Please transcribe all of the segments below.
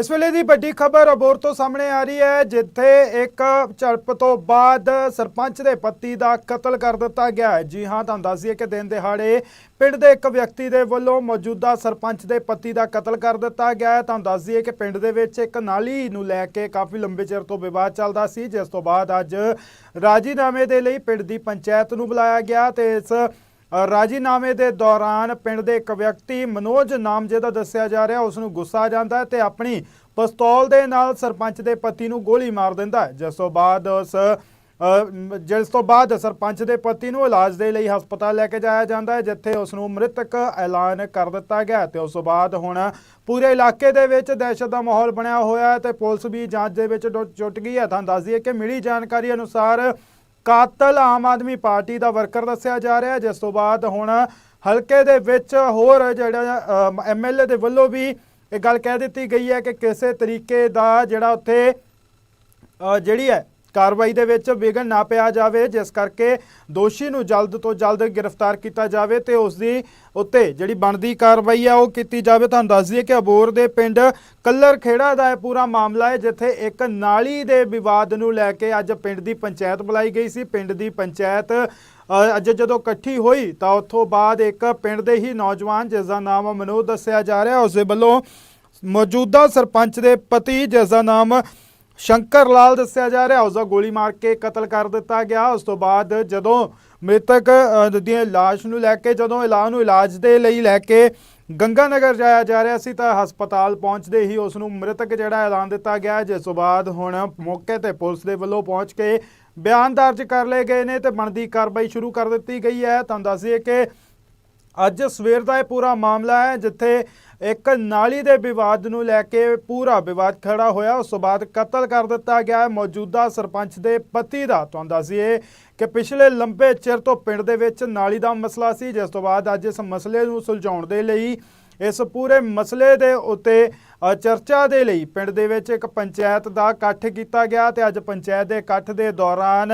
ਇਸ ਵੇਲੇ ਦੀ ਵੱਡੀ ਖਬਰ ਅਬੋਰ ਤੋਂ ਸਾਹਮਣੇ ਆ ਰਹੀ ਹੈ, ਜਿੱਥੇ ਇੱਕ ਝੜਪ ਤੋਂ ਬਾਅਦ ਸਰਪੰਚ ਦੇ ਪਤੀ ਦਾ ਕਤਲ ਕਰ ਦਿੱਤਾ ਗਿਆ ਹੈ। ਜੀ ਹਾਂ, ਤੁਹਾਨੂੰ ਦੱਸ ਦਈਏ ਕਿ ਦਿਨ ਦਿਹਾੜੇ ਪਿੰਡ ਦੇ ਇੱਕ ਵਿਅਕਤੀ ਦੇ ਵੱਲੋਂ ਮੌਜੂਦਾ ਸਰਪੰਚ ਦੇ ਪਤੀ ਦਾ ਕਤਲ ਕਰ ਦਿੱਤਾ ਗਿਆ ਹੈ। ਤੁਹਾਨੂੰ ਦੱਸ ਦਈਏ ਕਿ ਪਿੰਡ ਦੇ ਵਿੱਚ ਇੱਕ ਨਾਲੀ ਨੂੰ ਲੈ ਕੇ ਕਾਫੀ ਲੰਬੇ ਚਿਰ ਤੋਂ ਵਿਵਾਦ ਚੱਲਦਾ ਸੀ, ਜਿਸ ਤੋਂ ਬਾਅਦ ਅੱਜ ਰਾਜੀਨਾਮੇ ਦੇ ਲਈ ਪਿੰਡ ਦੀ ਪੰਚਾਇਤ ਨੂੰ ਬੁਲਾਇਆ ਗਿਆ ਤੇ ਇਸ ਰਾਜੀਨਾਮੇ ਦੇ ਦੌਰਾਨ ਪਿੰਡ ਦੇ ਇੱਕ ਵਿਅਕਤੀ ਮਨੋਜ ਨਾਮ ਜਿਹਦਾ ਦੱਸਿਆ ਜਾ ਰਿਹਾ, ਉਸ ਨੂੰ ਗੁੱਸਾ ਆ ਜਾਂਦਾ ਹੈ ਤੇ ਆਪਣੀ ਪਿਸਤੌਲ ਦੇ ਨਾਲ ਸਰਪੰਚ ਦੇ ਪਤੀ ਨੂੰ ਗੋਲੀ ਮਾਰ ਦਿੰਦਾ ਹੈ। ਜਿਸ ਤੋਂ ਬਾਅਦ ਉਸ ਜਿਸ ਤੋਂ ਬਾਅਦ ਸਰਪੰਚ ਦੇ ਪਤੀ ਨੂੰ ਇਲਾਜ ਦੇ ਲਈ ਹਸਪਤਾਲ ਲੈ ਕੇ ਜਾਇਆ ਜਾਂਦਾ ਹੈ, ਜਿੱਥੇ ਉਸ ਨੂੰ ਮ੍ਰਿਤਕ ਐਲਾਨ ਕਰ ਦਿੱਤਾ ਗਿਆ ਤੇ ਉਸ ਤੋਂ ਬਾਅਦ ਹੁਣ ਪੂਰੇ ਇਲਾਕੇ ਦੇ ਵਿੱਚ ਦਹਿਸ਼ਤ ਦਾ ਮਾਹੌਲ ਬਣਿਆ ਹੋਇਆ ਹੈ ਤੇ ਪੁਲਿਸ ਵੀ ਜਾਂਚ ਦੇ ਵਿੱਚ ਡੁੱਟ- ਜੁਟ ਗਈ ਹੈ। ਤੁਹਾਨੂੰ ਦੱਸ ਦਈਏ ਕਿ ਮਿਲੀ ਜਾਣਕਾਰੀ ਅਨੁਸਾਰ ਕਾਤਲ ਆਮ ਆਦਮੀ ਪਾਰਟੀ ਦਾ ਵਰਕਰ ਦੱਸਿਆ ਜਾ ਰਿਹਾ ਜਿਸ ਤੋਂ ਬਾਅਦ ਹੁਣ ਹਲਕੇ ਦੇ ਵਿੱਚ ਹੋਰ ਜਿਹੜਾ ਐਮਐਲਏ ਦੇ ਵੱਲੋਂ ਵੀ ਇਹ ਗੱਲ ਕਹਿ ਦਿੱਤੀ ਗਈ ਹੈ ਕਿ ਕਿਸੇ ਤਰੀਕੇ ਦਾ ਜਿਹੜਾ ਉੱਥੇ ਜਿਹੜੀ ਹੈ ਕਾਰਵਾਈ ਦੇ ਵਿੱਚ ਵਿਘਨ ਨਾ ਪਿਆ ਜਾਵੇ, ਜਿਸ ਕਰਕੇ ਦੋਸ਼ੀ ਨੂੰ ਜਲਦ ਤੋਂ ਜਲਦ ਗ੍ਰਿਫਤਾਰ ਕੀਤਾ ਜਾਵੇ ਤੇ ਉਸ ਦੀ ਉੱਤੇ ਜਿਹੜੀ ਬਣਦੀ ਕਾਰਵਾਈ ਆ ਉਹ ਕੀਤੀ ਜਾਵੇ। ਤੁਹਾਨੂੰ ਦੱਸ ਦਈਏ ਕਿ ਅਬੋਰ ਦੇ ਪਿੰਡ ਕੱਲਰ ਖੇੜਾ ਦਾ ਇਹ ਪੂਰਾ ਮਾਮਲਾ ਹੈ, ਜਿੱਥੇ ਇੱਕ ਨਾਲੀ ਦੇ ਵਿਵਾਦ ਨੂੰ ਲੈ ਕੇ ਅੱਜ ਪਿੰਡ ਦੀ ਪੰਚਾਇਤ ਬੁਲਾਈ ਗਈ ਸੀ। ਪਿੰਡ ਦੀ ਪੰਚਾਇਤ ਅੱਜ ਜਦੋਂ ਇਕੱਠੀ ਹੋਈ ਤਾਂ ਉੱਥੋਂ ਬਾਅਦ ਇੱਕ ਪਿੰਡ ਦੇ ਹੀ ਨੌਜਵਾਨ, ਜਿਸ ਦਾ ਨਾਮ ਮਨੋਜ ਦੱਸਿਆ ਜਾ ਰਿਹਾ, ਉਸ ਦੇ ਵੱਲੋਂ ਮੌਜੂਦਾ ਸਰਪੰਚ ਦੇ ਪਤੀ, ਜਿਸ ਦਾ ਨਾਮ ਸ਼ੰਕਰ ਲਾਲ ਦੱਸਿਆ ਜਾ ਰਿਹਾ, ਉਸ ਦਾ ਗੋਲੀ ਮਾਰ ਕੇ ਕਤਲ ਕਰ ਦਿੱਤਾ ਗਿਆ। ਉਸ ਤੋਂ ਬਾਅਦ ਜਦੋਂ ਮ੍ਰਿਤਕ ਦੀ ਲਾਸ਼ ਨੂੰ ਲੈ ਕੇ, ਜਦੋਂ ਇਲਾਜ ਨੂੰ ਇਲਾਜ ਦੇ ਲਈ ਲੈ ਕੇ ਗੰਗਾਨਗਰ ਜਾਇਆ ਜਾ ਰਿਹਾ ਸੀ, ਤਾਂ ਹਸਪਤਾਲ ਪਹੁੰਚਦੇ ਹੀ ਉਸ ਨੂੰ ਮ੍ਰਿਤਕ ਜਿਹੜਾ ਐਲਾਨ ਦਿੱਤਾ ਗਿਆ। ਜਿਸ ਤੋਂ ਬਾਅਦ ਹੁਣ ਮੌਕੇ ਤੇ ਪੁਲਿਸ ਦੇ ਵੱਲੋਂ ਪਹੁੰਚ ਕੇ ਬਿਆਨ ਦਰਜ ਕਰ ਲਏ ਗਏ ਨੇ ਤੇ ਬਣਦੀ ਕਾਰਵਾਈ ਸ਼ੁਰੂ ਕਰ ਦਿੱਤੀ ਗਈ ਹੈ। ਤੁਹਾਨੂੰ ਦੱਸ ਦਈਏ ਕਿ ਅੱਜ ਸਵੇਰ ਦਾ ਇਹ ਪੂਰਾ ਮਾਮਲਾ ਹੈ, ਜਿੱਥੇ ਇੱਕ ਨਾਲੀ ਦੇ ਵਿਵਾਦ ਨੂੰ ਲੈ ਕੇ ਪੂਰਾ ਵਿਵਾਦ ਖੜਾ ਹੋਇਆ। ਉਸ ਤੋਂ ਬਾਅਦ ਕਤਲ ਕਰ ਦਿੱਤਾ ਗਿਆ ਹੈ। ਮੌਜੂਦਾ ਸਰਪੰਚ ਦੇ ਪਤੀ ਦਾ ਤੁਹਾਨੂੰ ਦੱਸੀਏ ਕਿ ਪਿਛਲੇ ਲੰਬੇ ਚਿਰ ਤੋਂ ਪਿੰਡ ਦੇ ਵਿੱਚ ਨਾਲੀ ਦਾ ਮਸਲਾ ਸੀ। ਜਿਸ ਤੋਂ ਬਾਅਦ ਅੱਜ ਇਸ ਮਸਲੇ ਨੂੰ ਸੁਲਝਾਉਣ ਦੇ ਲਈ, ਇਸ ਪੂਰੇ ਮਸਲੇ ਦੇ ਉੱਤੇ ਚਰਚਾ ਦੇ ਲਈ ਪਿੰਡ ਦੇ ਵਿੱਚ ਇੱਕ ਪੰਚਾਇਤ ਦਾ ਇਕੱਠ ਕੀਤਾ ਗਿਆ ਤੇ ਅੱਜ ਪੰਚਾਇਤ ਦੇ ਇਕੱਠ ਦੇ ਦੌਰਾਨ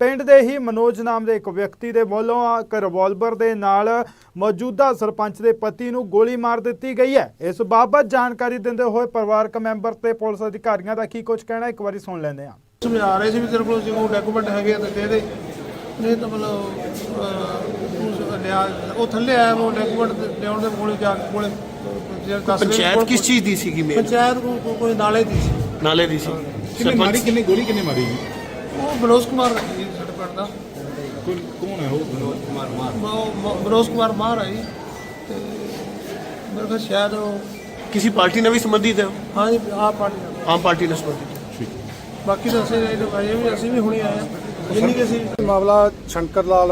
ਪਿੰਡ ਦੇ ਹੀ ਮਨੋਜ ਨਾਮ ਦੇ ਇੱਕ ਵਿਅਕਤੀ ਦੇ ਵੱਲੋਂ ਇੱਕ ਰਿਵਾਲਵਰ ਦੇ ਨਾਲ ਮੌਜੂਦਾ ਸਰਪੰਚ ਦੇ ਪਤੀ ਨੂੰ ਗੋਲੀ ਮਾਰ ਦਿੱਤੀ ਗਈ ਹੈ। ਇਸ ਬਾਬਤ ਜਾਣਕਾਰੀ ਦਿੰਦੇ ਹੋਏ ਪਰਿਵਾਰਕ ਮੈਂਬਰ ਤੇ ਪੁਲਿਸ ਅਧਿਕਾਰੀਆਂ ਦਾ ਕੀ ਕੁਝ ਕਹਿਣਾ ਇੱਕ ਵਾਰੀ ਸੁਣ ਲੈਂਦੇ ਹਾਂ। ਸਮਝਾ ਰਹੇ ਸੀ ਵੀ ਤੇਰੇ ਕੋਲ ਜੇ ਕੋਈ ਡਾਕੂਮੈਂਟ ਹੈਗੇ ਆ ਤਾਂ ਦੇ ਦੇ। ਨਹੀਂ ਤਾਂ ਮਤਲਬ ਉਹ ਥੱਲੇ ਆਇਆ ਉਹ ਡਾਕੂਮੈਂਟ ਲਿਆਉਣ ਦੇ ਕੋਲੇ ਜਾ ਕੇ ਕੋਲੇ ਪੰਚਾਇਤ ਕਿਸ ਚੀਜ਼ ਦੀ ਸੀਗੀ ਮੇਨ ਪੰਚਾਇਤ ਕੋਈ- ਨਾਲੇ ਦੀ ਸੀ। ਨਾਲੇ ਦੀ ਸੀ। ਕਿੰਨੇ ਮਾਰੀ ਸਰਪੰਚ ਕਿੰਨੇ ਗੋਲੀ ਕਿੰਨੇ ਮਾਰੀ ਜੀ? ਉਹ ਬਲੋਸ ਕੁਮਾਰ ਜੀ ਸਾਡੇ ਪਿੰਡ ਦਾ। ਕੋਈ ਕੌਣ ਹੈ ਉਹ ਉਹ ਬਲੋਸ ਕੁਮਾਰ ਮਾਰ ਆਈ ਤੇ ਮੇਰੇ ਖਿਆਲ ਸ਼ਾਇਦ ਉਹ ਕਿਸੇ ਪਾਰਟੀ ਨਾਲ ਵੀ ਸੰਬੰਧਿਤ ਹੈ? ਹਾਂ ਜੀ ਆਹ ਪਾਰਟੀ ਨਾਲ। ਆਮ ਪਾਰਟੀ ਨਾਲ ਸੰਬੰਧਿਤ ਬਾਕੀ ਤਾਂ ਅਸੀਂ ਇਹ ਲੋਕਾਂ ਵੀ ਅਸੀਂ ਵੀ ਹੁਣੀ ਆਏ ਹਾਂ। ਜਿੰਨੀ ਕਿ ਅਸੀਂ ਮਾਮਲਾ ਸ਼ੰਕਰ ਲਾਲ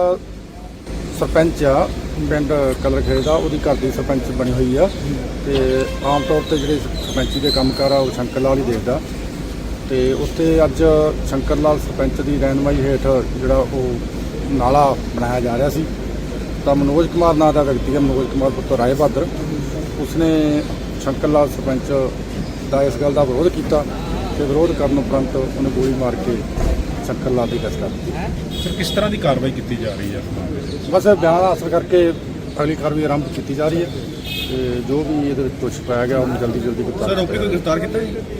ਸਰਪੰਚ ਆ ਪਿੰਡ ਕਲਰਖੇੜੇ ਦਾ ਉਹਦੀ ਘਰ ਦੀ ਸਰਪੰਚ ਬਣੀ ਹੋਈ ਆ। ਤੇ ਆਮ ਤੌਰ ਤੇ ਜਿਹੜੇ ਸਰਪੰਚੀ ਦੇ ਕੰਮਕਾਰ ਆ ਉਹ ਸ਼ੰਕਰ ਲਾਲ ਹੀ ਦੇਖਦਾ। ਤੇ ਉੱਥੇ ਅੱਜ ਸ਼ੰਕਰ ਲਾਲ ਸਰਪੰਚ ਦੀ ਰਹਿਨਮਾਈ ਹੇਠ ਜਿਹੜਾ ਉਹ ਨਾਲਾ ਬਣਾਇਆ ਜਾ ਰਿਹਾ ਸੀ। ਤਾਂ ਮਨੋਜ ਕੁਮਾਰ ਨਾਂ ਦਾ ਵਿਅਕਤੀ ਹੈ ਮਨੋਜ ਕੁਮਾਰ ਪੁੱਤਰ ਰਾਏ ਬਹਾਦਰ। ਉਸਨੇ ਸ਼ੰਕਰ ਲਾਲ ਸਰਪੰਚ ਦਾ ਇਸ ਗੱਲ ਦਾ ਵਿਰੋਧ ਕੀਤਾ ਤੇ ਵਿਰੋਧ ਕਰਨ ਉਪਰੰਤ ਉਹਨੇ ਗੋਲੀ ਮਾਰ ਕੇ ਸ਼ੰਕਰ ਲਾਲ ਦੀ ਦਿੱਤੀ ਸਰ ਕਿਸ ਤਰ੍ਹਾਂ ਦੀ ਕਾਰਵਾਈ ਕੀਤੀ ਜਾ ਰਹੀ ਹੈ? ਬਸ ਬਿਆਨ ਹਾਸਲ ਕਰਕੇ ਅਗਲੀ ਕਾਰਵਾਈ ਆਰੰਭ ਕੀਤੀ ਜਾ ਰਹੀ ਹੈ ਤੇ ਜੋ ਵੀ ਇਹਦੇ ਵਿੱਚ ਕੁਝ ਪਾਇਆ ਗਿਆ ਉਹਨੂੰ ਜਲਦੀ ਜਲਦੀ ਸਰ ਗ੍ਰਿਫਤਾਰ ਰੋਪੀ ਕੋਈ ਗ੍ਰਿਫਤਾਰ ਕੀਤਾ ਜੀ?